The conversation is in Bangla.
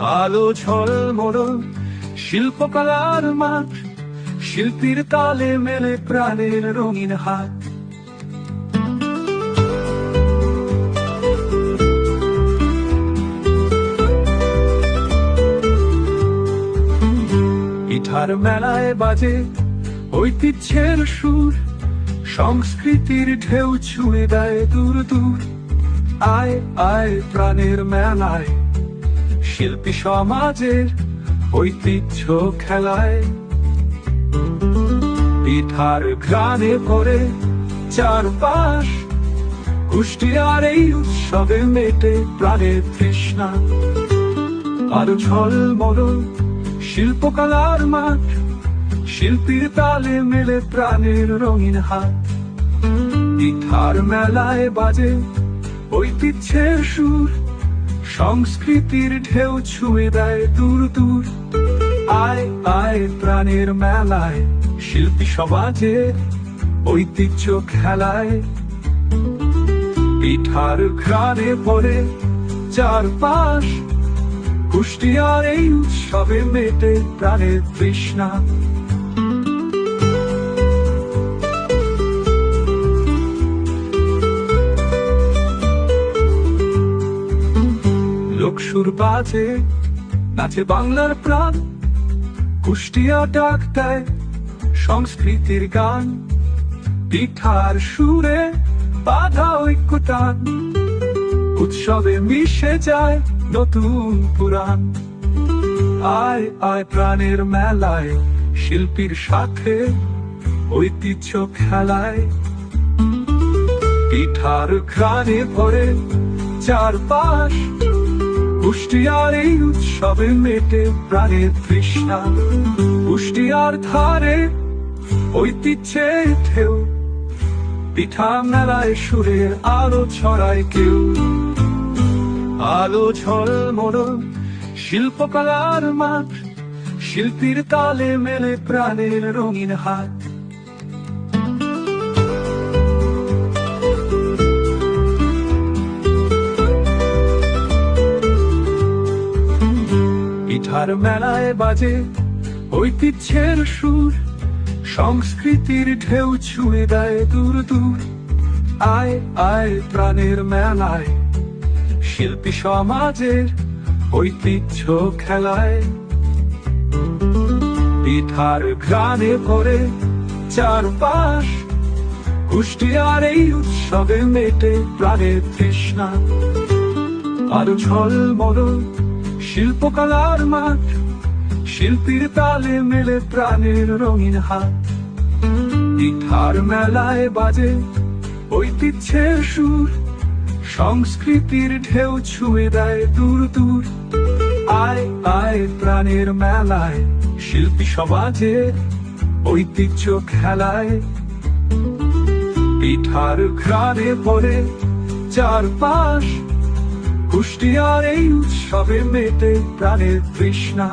আলো ছল মরল শিল্পকলার মাঠ, শিল্পীর তালে মেলে প্রাণের রঙিন হাত। ইঠার মেলায় বাজে ঐতিহ্যের সুর, সংস্কৃতির ঢেউ ছুঁয়ে দেয় দূর দূর। আয় আয় প্রাণের মেলায়। শিল্পী সমাজের ঐতিহ্য খেলায়। পিঠার ঘ্রাণে ভরে চারপাশ, কুষ্টিয়ার এই উৎসবে মেটে প্রাণের তৃষ্ণা। আরও ছল মরল শিল্পকলার মাঠ, শিল্পীর তালে মেলে প্রাণের রঙিন হাত। পিঠার মেলায় বাজে ঐতিহ্যের সুর সংস্কৃতির ঢেউ ছুঁয়ে দেয় দূর দূর। আয় আয় প্রাণের মেলায়, শিল্পী সমাজে ঐতিহ্য খেলায়। পিঠার ঘ্রাণে ভরে চারপাশ, কুষ্টিয়ার এই উৎসবে মেটে প্রাণের তৃষ্ণা। লোকসুর বাজে, নাচে বাংলার প্রাণ। কুষ্টিয়া ডাক দেয় সংস্কৃতির গান, পিঠার সুরে বাধা ঐক্যতান উৎসবে মিশে যায় নতুন পুরাণ। আয় আয় প্রাণের মেলায় শিল্পীর সাথে ঐতিহ্য খেলায়। পিঠার ঘ্রাণে ভরে চারপাশ কুষ্টিয়ার এই উৎসবে মেটে প্রাণের তৃষ্ণা। কুষ্টিয়ার ধারে ঐতিহ্যে ঢেউ। পিঠা মেলায় সুরের আলো ছড়ায় কেউ। আলো ছল মরল শিল্পকলার মাঠ, শিল্পীর তালে মেলে প্রাণের রঙিন হাত। পিঠার মেলায় বাজে ঐতিহ্যের সুর, সংস্কৃতির ঢেউ ছুঁয়ে দেয় দূর দূর। আয় আয় প্রাণের মেলায়, শিল্পী সমাজের ঐতিহ্য খেলায়। পিঠার ঘ্রাণে ভরে চারপাশ, কুষ্টিয়ার এই উৎসবে মেটে প্রাণের তৃষ্ণা। আরও ছল মরল শিল্পকলার মাঠ, শিল্পীর তালে মেলে প্রাণের রঙিন হাত। পিঠার মেলায় বাজে ঐতিহ্যের সুর, সংস্কৃতির ঢেউ ছুঁয়ে দেয় দূর দূর। আয় আয় প্রাণের মেলায়, শিল্পী সমাজে ঐতিহ্য খেলায়। পিঠার ঘ্রাণে ভরে চারপাশ কুষ্টিয়ার এই উৎসবে মেটে প্রাণের তৃষ্ণা।